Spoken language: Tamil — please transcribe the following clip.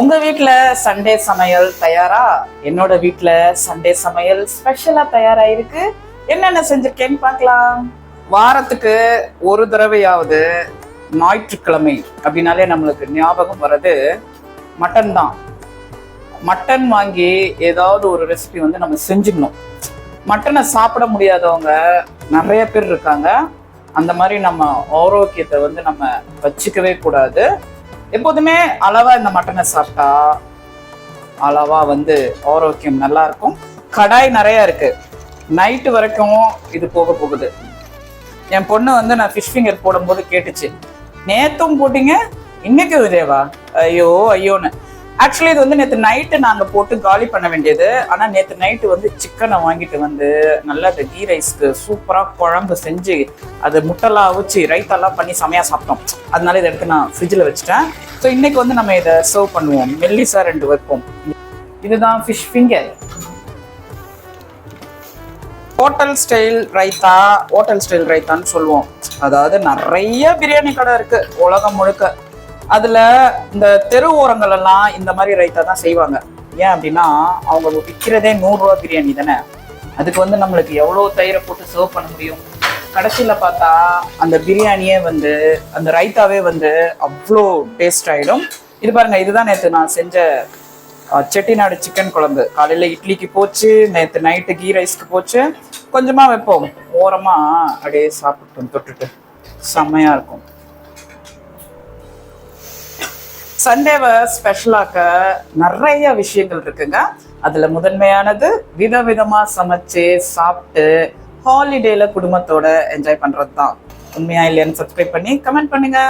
உங்க வீட்டில் சண்டே சமையல் தயாரா? என்னோட வீட்டில் சண்டே சமையல் ஸ்பெஷலா தயாரா இருக்கு என்னென்ன செஞ்சிருக்கேன்னு பார்க்கலாம். வாரத்துக்கு ஒரு தடவையாவது ஞாயிற்றுக்கிழமை அப்படின்னாலே நம்மளுக்கு ஞாபகம் வர்றது மட்டன் தான். மட்டன் வாங்கி ஏதாவது ஒரு ரெசிபி வந்து நம்ம செஞ்சுக்கணும் மட்டனை சாப்பிட முடியாதவங்க நிறைய பேர் இருக்காங்க. அந்த மாதிரி நம்ம ஆரோக்கியத்தை வந்து நம்ம வச்சுக்கவே கூடாது. எப்போதுமே அளவா இந்த மட்டனை சாப்பிட்டா அளவா வந்து ஆரோக்கியம் நல்லா இருக்கும். கடாய் நிறைய இருக்கு. நைட்டு வரைக்கும் இது போக போகுது. என் பொண்ணு வந்து நான் ஃபிஷ் ஃபிங்கர் போடும்போது கேட்டுச்சு. நேத்தும் போட்டீங்க இன்னைக்கு விதேவா ஐயோ ஐயோன்னு. ஆக்சுவலி இது வந்து நேற்று நைட்டு நாங்கள் போட்டு காலி பண்ண வேண்டியது. ஆனால் நேற்று நைட்டு வந்து சிக்கனை வாங்கிட்டு வந்து நல்லா அந்த கீ ரைஸ்க்கு சூப்பராக குழம்பு செஞ்சு அது முட்டெல்லாம் அவிச்சு ரைத்தெல்லாம் பண்ணி செமையாக சாப்பிட்டோம். அதனால இதை எடுத்து நான் ஃப்ரிட்ஜில் வச்சுட்டேன். ஸோ இன்னைக்கு வந்து நம்ம இதை சர்வ் பண்ணுவோம். மெல்லிசா ரெண்டு வைப்போம். இதுதான் fish finger hotel style raita hotel style ரைத்தான்னு சொல்லுவோம். அதாவது நிறைய பிரியாணி கடை இருக்குது உலகம் முழுக்க. அதுல இந்த தெரு ஓரங்கள் எல்லாம் இந்த மாதிரி ரைத்தா தான் செய்வாங்க. ஏன் அப்படின்னா அவங்க விற்கிறதே நூறுரூவா பிரியாணி தானே? அதுக்கு வந்து நம்மளுக்கு எவ்வளோ தயிரை போட்டு சர்வ் பண்ண முடியும்? கடைசியில் பார்த்தா அந்த பிரியாணியே வந்து அந்த ரைத்தாவே வந்து அவ்வளோ டேஸ்ட் ஆகிடும் இது பாருங்க இதுதான் நேற்று நான் செஞ்ச செட்டிநாடு சிக்கன் குழம்பு. காலையில் இட்லிக்கு போச்சு நேற்று நைட்டு கீ ரைஸ்க்கு போச்சு. கொஞ்சமாக வைப்போம். ஓரமாக அப்படியே சாப்பிட்டோம் தொட்டுட்டு செம்மையாக இருக்கும். சண்டேவை ஸ்பெஷலாக்க நிறைய விஷயங்கள் இருக்குங்க. அதுல முதன்மையானது விதவிதமா சமைச்சு சாப்பிட்டு ஹாலிடேல குடும்பத்தோட என்ஜாய் பண்றது தான் உண்மையா இல்லையான்னு சப்ஸ்கிரைப் பண்ணி கமெண்ட் பண்ணுங்க.